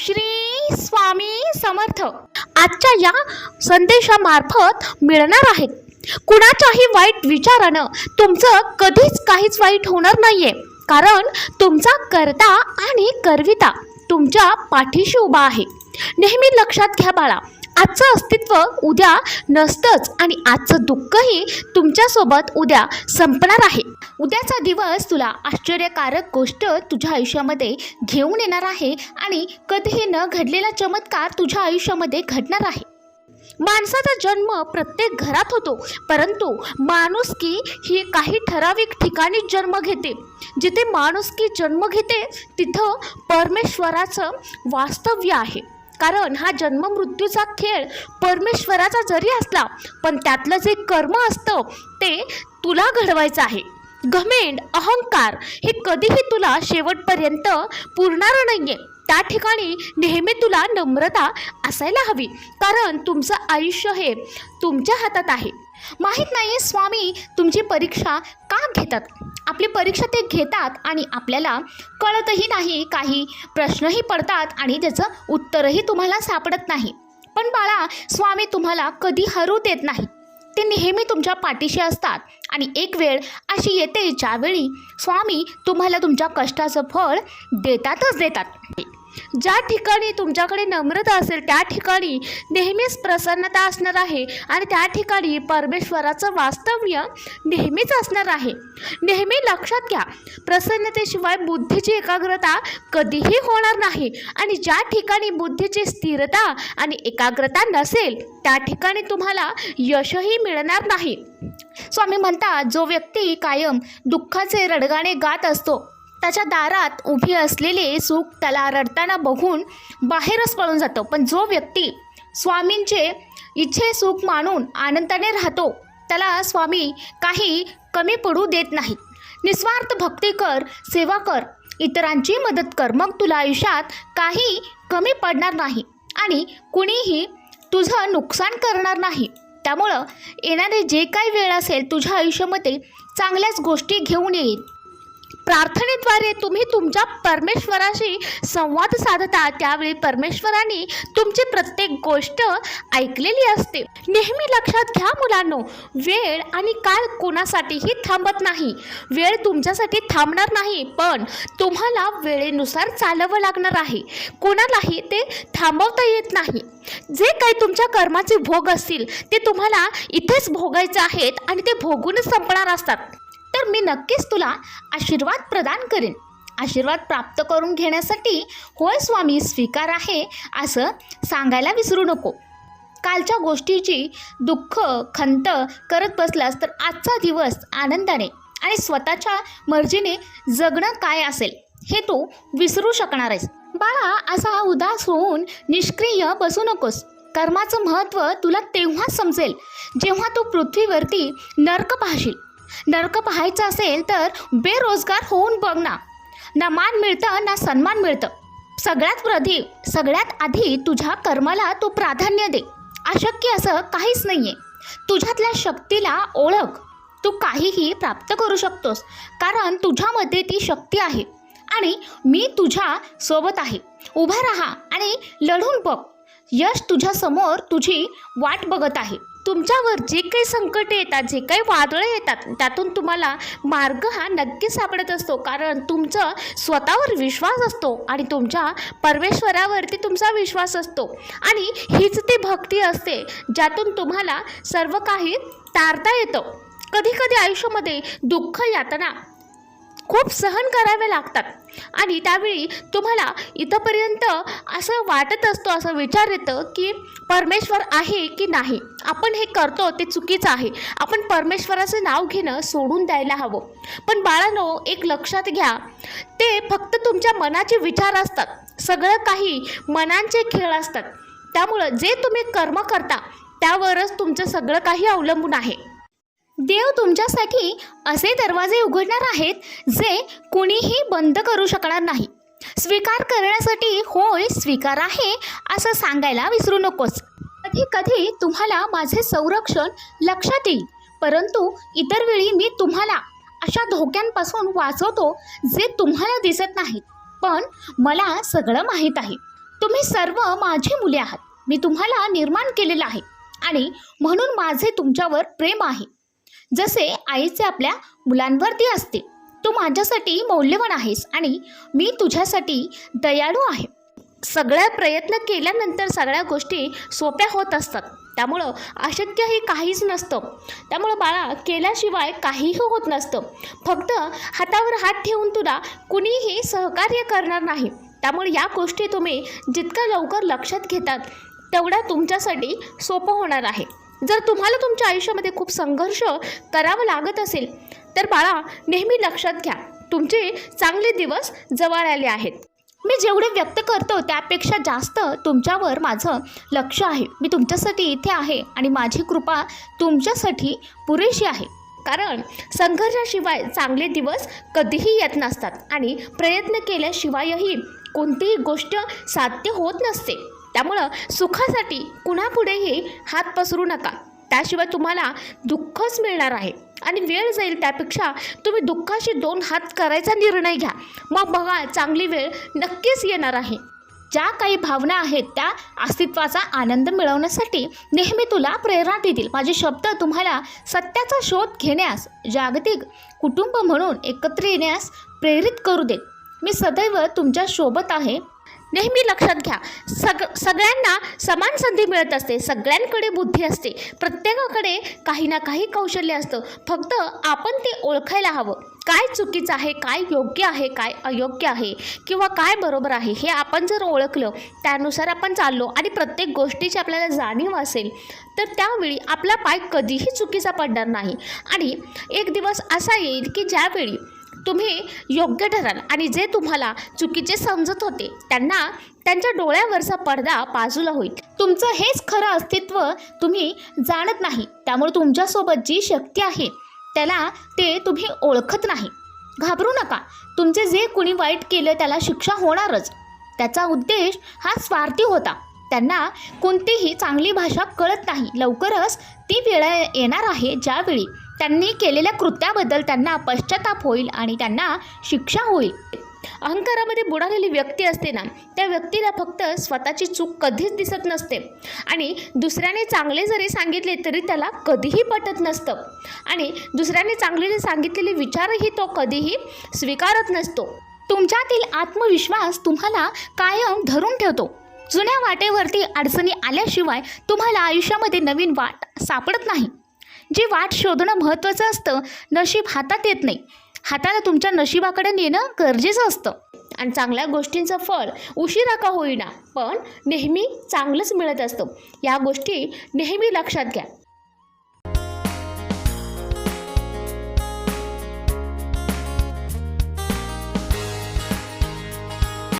श्री स्वामी समर्थ. आजच्या या संदेशामार्फत मिळणार आहेत कुणाच्याही वाईट विचारानं तुमचं कधीच काहीच वाईट होणार नाहीये. कारण तुमचा करता आणि करविता तुमच्या पाठीशी उभा आहे. नेहमी लक्षात घ्या बाळा आजचं अस्तित्व उद्या नसतंच आणि आजचं दुःखही तुमच्यासोबत उद्या संपणार आहे. उद्याचा दिवस तुला आश्चर्यकारक गोष्ट तुझ्या आयुष्यामध्ये घेऊन येणार आहे आणि कधीही न घडलेला चमत्कार तुझ्या आयुष्यामध्ये घडणार आहे. माणसाचा जन्म प्रत्येक घरात होतो परंतु माणुसकी ही काही ठराविक ठिकाणी जन्म घेते. जिथे माणुसकी जन्म घेते तिथं परमेश्वराचं वास्तव्य आहे. कारण हा जन्म मृत्यूचा खेळ परमेश्वराचा जरी असला पण त्यातलं जे कर्म असतं ते तुला घडवायचं आहे. घमेंड अहंकार हे कधीही तुला शेवटपर्यंत पुरणार नाहीये. त्या ठिकाणी नेहमी तुला नम्रता असायला हवी. कारण तुमचं आयुष्य हे तुमच्या हातात आहे. माहीत नाही स्वामी तुमची परीक्षा का घेतात? आपली परीक्षा ते घेतात आणि आपल्याला कळतही नाही काही प्रश्नही पडतात आणि त्याचं उत्तरही तुम्हाला सापडत नाही. पण बाळा स्वामी तुम्हाला कधी हरू देत नाही. ते नेहमी तुमच्या पाठीशी असतात आणि एक वेळ अशी येते ज्यावेळी स्वामी तुम्हाला तुमच्या कष्टाचं फळ देतातच देतात. ज्या ठिकाणी तुमच्याकडे नम्रता असेल त्या ठिकाणी नेहमीच प्रसन्नता असणार आहे आणि त्या ठिकाणी परमेश्वराचं वास्तव्य नेहमीच असणार आहे. नेहमी लक्षात घ्या प्रसन्नतेशिवाय बुद्धीची एकाग्रता कधीही होणार नाही आणि ज्या ठिकाणी बुद्धीची स्थिरता आणि एकाग्रता नसेल त्या ठिकाणी तुम्हाला यशही मिळणार नाही. स्वामी म्हणतात जो व्यक्ती कायम दुःखाचे रडगाणे गात असतो त्याच्या दारात उभी असलेले सुख त्याला रडताना बघून बाहेरच पळून जातो. पण जो व्यक्ती स्वामींचे इच्छे सुख मानून आनंदाने राहतो त्याला स्वामी काही कमी पडू देत नाहीत. निस्वार्थ भक्ती कर सेवा कर इतरांची मदत कर. मग तुला आयुष्यात काही कमी पडणार नाही आणि कुणीही तुझं नुकसान करणार नाही. त्यामुळं येणारे जे काही वेळ असेल तुझ्या आयुष्यामध्ये चांगल्याच गोष्टी घेऊन येईल. प्रार्थनेद्वारे तुम्ही तुमच्या परमेश्वराशी संवाद साधता त्यावेळी परमेश्वराने तुमची प्रत्येक गोष्ट ऐकलेली असते. नेहमी लक्षात घ्या मुलांनो वेळ आणि काळ कोणासाठीही थांबत नाही. वेळ तुमच्यासाठी थांबणार नाही पण तुम्हाला वेळेनुसार चालवं लागणार आहे. कोणालाही ते थांबवता येत नाही. जे काही तुमच्या कर्माचे भोग असतील ते तुम्हाला इथेच भोगायचे आहेत आणि ते भोगूनच संपणार असतात. तर मी नक्कीच तुला आशीर्वाद प्रदान करेन. आशीर्वाद प्राप्त करून घेण्यासाठी होय स्वामी स्वीकार आहे असं सांगायला विसरू नको. कालच्या गोष्टीची दुःख खंत करत बसलास तर आजचा दिवस आनंदाने आणि स्वतःच्या मर्जीने जगणं काय असेल हे तू विसरू शकणार आहेस. बाळा असा उदास होऊन निष्क्रिय बसू नकोस. कर्माचं महत्त्व तुला तेव्हा समजेल जेव्हा तू पृथ्वीवरती नर्क पाहशील. नरक पाहायचं असेल तर बेरोजगार होऊन बघ ना. ना मान मिळतं ना सन्मान मिळतं. सगळ्यात प्रधी सगळ्यात आधी तुझ्या कर्माला तू प्राधान्य दे. अशक्य असं काहीच नाही आहे तुझ्यातल्या शक्तीला ओळख. तू काहीही प्राप्त करू शकतोस कारण तुझ्यामध्ये ती शक्ती आहे. आणि मी तुझ्या सोबत आहे. उभा राहा आणि लढून बघ. यश तुझ्यासमोर तुझी वाट बघत आहे. तुमच्यावर जे काही संकट येतात जे काही वादळं येतात त्यातून तुम्हाला मार्ग हा नक्की सापडत असतो. कारण तुमचं स्वतःवर विश्वास असतो आणि तुमच्या परमेश्वरावरती तुमचा विश्वास असतो. आणि हीच ती भक्ती असते ज्यातून तुम्हाला सर्व काही तारता येतं. कधी कधी आयुष्यामध्ये दुःख यातना खूप सहन करावे लागतात. आणि त्यावेळी तुम्हाला इथंपर्यंत असं वाटत असतो असं विचार येतं की परमेश्वर आहे की नाही? आपण हे करतो ते चुकीचं आहे. आपण परमेश्वराचं नाव घेणं सोडून द्यायला हवं. पण बाळांनो एक लक्षात घ्या. ते फक्त तुमच्या मनाचे विचार असतात. सगळं काही मनांचे खेळ असतात. त्यामुळं जे तुम्ही कर्म करता त्यावरच तुमचं सगळं काही अवलंबून आहे. देव तुमच्यासाठी असे दरवाजे उघडणार आहेत जे कुणीही बंद करू शकणार नाही. स्वीकार करण्यासाठी होय स्वीकार आहे असं सांगायला विसरू नकोस. कधी कधी तुम्हाला माझे संरक्षण लक्षात येईल परंतु इतर वेळी मी तुम्हाला अशा धोक्यांपासून वाचवतो जे तुम्हाला दिसत नाहीत. पण मला सगळं माहीत आहे. तुम्ही सर्व माझी मुले आहात. मी तुम्हाला निर्माण केलेलं आहे आणि म्हणून माझे तुमच्यावर प्रेम आहे. जसे आईचे आपल्या मुलांवरती असते. तू माझ्यासाठी मौल्यवान आहेस आणि मी तुझ्यासाठी दयाळू आहे. सगळ्या प्रयत्न केल्यानंतर सगळ्या गोष्टी सोप्या होत असतात. त्यामुळं अशक्य हे काहीच नसतं. त्यामुळं बाळा केल्याशिवाय काहीही होत नसतं. फक्त हातावर हात ठेवून तुला कुणीही सहकार्य करणार नाही. त्यामुळे या गोष्टी तुम्ही जितक्या लवकर लक्षात घेतात तेवढा तुमच्यासाठी सोपं होणार आहे. जर तुम्हाला तुमच्या आयुष्यामध्ये खूप संघर्ष करावा लागत असेल तर बाळा नेहमी लक्षात घ्या तुमचे चांगले दिवस जवळ आले आहेत. मी जेवढे व्यक्त करतो त्यापेक्षा जास्त तुमच्यावर माझं लक्ष आहे. मी तुमच्यासाठी इथे आहे आणि माझी कृपा तुमच्यासाठी पुरेशी आहे. कारण संघर्षाशिवाय चांगले दिवस कधीही येत नसतात आणि प्रयत्न केल्याशिवायही कोणतीही गोष्ट साध्य होत नसते. त्यामुळं सुखासाठी कुणापुढेही हात पसरू नका. त्याशिवाय तुम्हाला दुःखच मिळणार आहे. आणि वेळ जाईल त्यापेक्षा तुम्ही दुःखाशी दोन हात करायचा निर्णय घ्या. मग बघा चांगली वेळ नक्कीच येणार आहे. ज्या काही भावना आहेत त्या अस्तित्वाचा आनंद मिळवण्यासाठी नेहमी तुला प्रेरणा देतील. माझे शब्द तुम्हाला सत्याचा शोध घेण्यास जागतिक कुटुंब म्हणून एकत्र येण्यास प्रेरित करू देत. मी सदैव तुमच्यासोबत आहे. नेहमी लक्षात घ्या. सग सगळ्यांना समान संधी मिळत असते. सगळ्यांकडे बुद्धी असते. प्रत्येकाकडे काही ना काही कौशल्य असतं. फक्त आपण ते ओळखायला हवं. काय चुकीचं आहे? काय योग्य आहे? काय अयोग्य आहे? किंवा काय बरोबर आहे? हे आपण जर ओळखलं त्यानुसार आपण चाललो आणि प्रत्येक गोष्टीची आपल्याला जाणीव असेल तर त्यावेळी आपला पाय कधीही चुकीचा पडणार नाही. आणि एक दिवस असा येईल की ज्यावेळी तुम्ही योग्य ठराल. आणि जे तुम्हाला चुकीचे समजत होते त्यांना त्यांच्या डोळ्यावरचा पडदा बाजूला होईल. तुमचं हेच खरं अस्तित्व तुम्ही जाणत नाही. त्यामुळे तुमच्यासोबत जी शक्ती आहे त्याला ते तुम्ही ओळखत नाही. घाबरू नका. तुमचे जे कुणी वाईट केलं त्याला शिक्षा होणारच. त्याचा उद्देश हा स्वार्थी होता. त्यांना कोणतीही चांगली भाषा कळत नाही. लवकरच ती वेळ येणार आहे ज्यावेळी त्यांनी केलेल्या कृत्याबद्दल त्यांना पश्चाताप होईल आणि त्यांना शिक्षा होईल. अहंकारामध्ये बुडालेली व्यक्ती असते ना त्या व्यक्तीला फक्त स्वतःची चूक कधीच दिसत नसते. आणि दुसऱ्याने चांगले जरी सांगितले तरी त्याला कधीही पटत नसतं. आणि दुसऱ्याने चांगले सांगितलेले विचारही तो कधीही स्वीकारत नसतो. तुमच्यातील आत्मविश्वास तुम्हाला कायम धरून ठेवतो. जुन्या वाटेवरती अडचणी आल्याशिवाय तुम्हाला आयुष्यामध्ये नवीन वाट सापडत नाही. जी वाट शोधणं महत्त्वाचं असतं नशीब हातात येत नाही. हाताला तुमच्या नशिबाकडे नेणं गरजेचं असतं. आणि चांगल्या गोष्टींचं फळ उशिरा का होईना पण नेहमी चांगलंच मिळत असतं. या गोष्टी नेहमी लक्षात घ्या.